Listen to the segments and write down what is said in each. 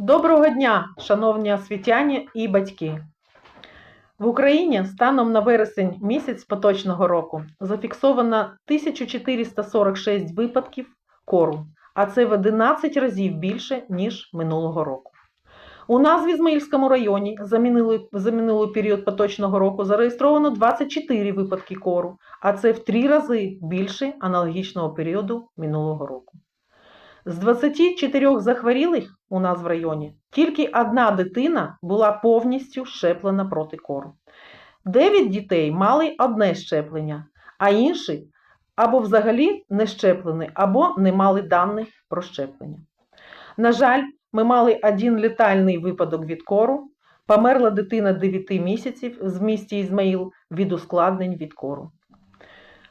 Доброго дня, шановні освітяні і батьки. В Україні станом на вересень місяць поточного року зафіксовано 1446 випадків кору, а це в 11 разів більше, ніж минулого року. У нас в Ізмаїльському районі за минулий, за минулий період поточного року зареєстровано 24 випадки кору, а це в 3 рази більше аналогічного періоду минулого року. З 24 захворілих у нас в районі тільки одна дитина була повністю щеплена проти кору. 9 дітей мали одне щеплення, а інші або взагалі не щеплені, або не мали даних про щеплення. На жаль, ми мали один летальний випадок від кору. Померла дитина 9 місяців з місті Ізмаїл від ускладнень від кору.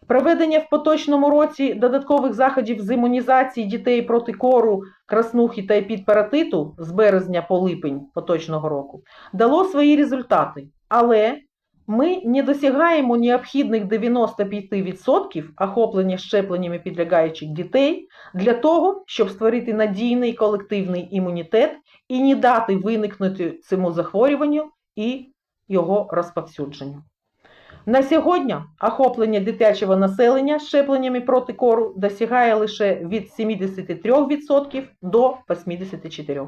Проведення в поточному році додаткових заходів з імунізації дітей проти кору, краснухи та епідпаратиту з березня по липень поточного року дало свої результати, але ми не досягаємо необхідних 95% охоплення щепленнями підлягаючих дітей для того, щоб створити надійний колективний імунітет і не дати виникнути цьому захворюванню і його розповсюдженню. На сьогодні охоплення дитячого населення щепленнями проти кору досягає лише від 73% до 84%.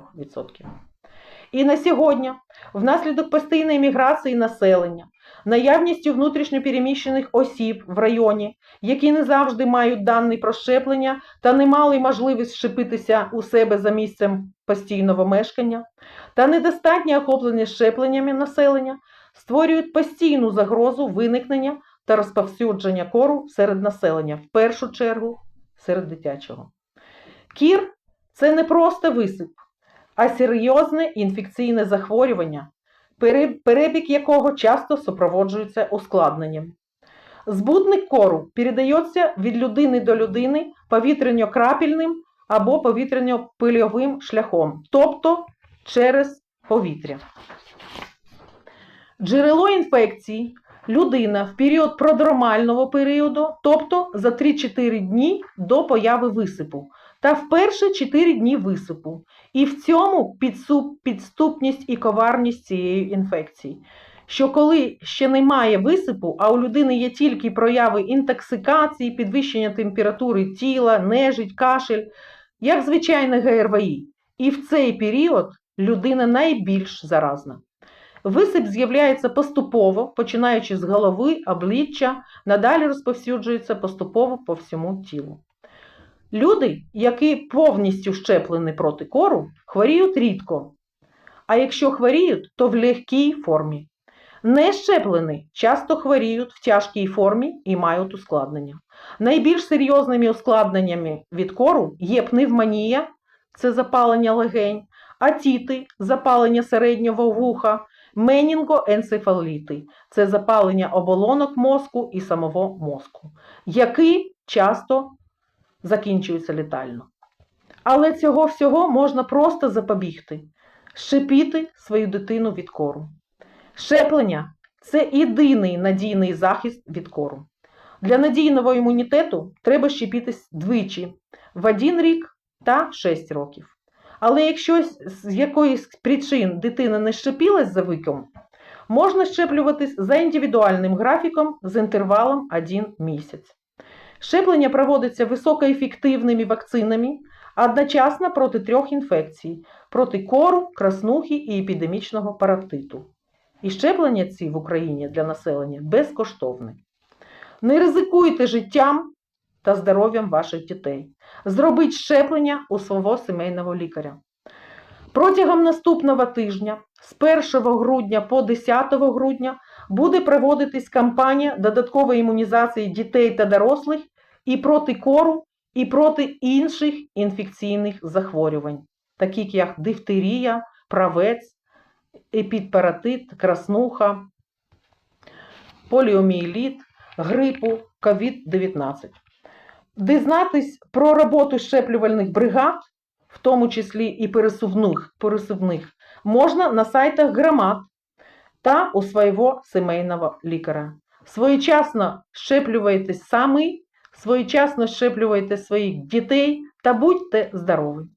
І на сьогодні, внаслідок постійної міграції населення, наявністю внутрішньопереміщених осіб в районі, які не завжди мають дані про щеплення та не мали можливість щепитися у себе за місцем постійного мешкання, та недостатнє охоплення щепленнями населення, створюють постійну загрозу виникнення та розповсюдження кору серед населення, в першу чергу серед дитячого. Кір це не просто висип, а серйозне інфекційне захворювання, перебіг якого часто супроводжується ускладненням. Збудник кору передається від людини до людини повітряньо-крапельним або повітряньо-пильовим шляхом, тобто через повітря. Джерело інфекції людина в період продромального періоду, тобто за 3-4 дні до появи висипу, та в перші 4 дні висипу. І в цьому підступність і коварність цієї інфекції. Що коли ще немає висипу, а у людини є тільки прояви інтоксикації, підвищення температури тіла, нежить, кашель, як звичайне ГРВІ. І в цей період людина найбільш заразна. Висип з'являється поступово, починаючи з голови, обличчя, надалі розповсюджується поступово по всьому тілу. Люди, які повністю щеплені проти кору, хворіють рідко. А якщо хворіють, то в легкій формі. Не щеплені часто хворіють в тяжкій формі і мають ускладнення. Найбільш серйозними ускладненнями від кору є пневмонія, це запалення легень, атіти, запалення середнього вуха, менінгоенцефаліти – це запалення оболонок мозку і самого мозку, які часто закінчуються летально. Але цього всього можна просто запобігти, щепіти свою дитину від кору. Щеплення це єдиний надійний захист від кору. Для надійного імунітету треба щепітись двічі в один рік та 6 років. Але якщо з якоїсь причин дитина не щепилась за віком, можна щеплюватись за індивідуальним графіком з інтервалом 1 місяць. Щеплення проводиться високоефективними вакцинами одночасно проти трьох інфекцій: проти кору, краснухи і епідемічного паротиту. І щеплення ці в Україні для населення безкоштовне. Не ризикуйте життям та здоров'ям ваших дітей. Зробіть щеплення у свого сімейного лікаря. Протягом наступного тижня, з 1 грудня по 10 грудня, буде проводитись кампанія додаткової імунізації дітей та дорослих і проти кору, і проти інших інфекційних захворювань, таких як дифтерія, правець, епідпаратит, краснуха, поліомієліт, грипу, COVID-19. Дізнатись про роботу щеплювальних бригад, в тому числі і пересувних, пересувних, можна на сайтах громад та у свого сімейного лікаря. Своєчасно щеплювайтесь самі, своєчасно щеплювайте своїх дітей та будьте здорові!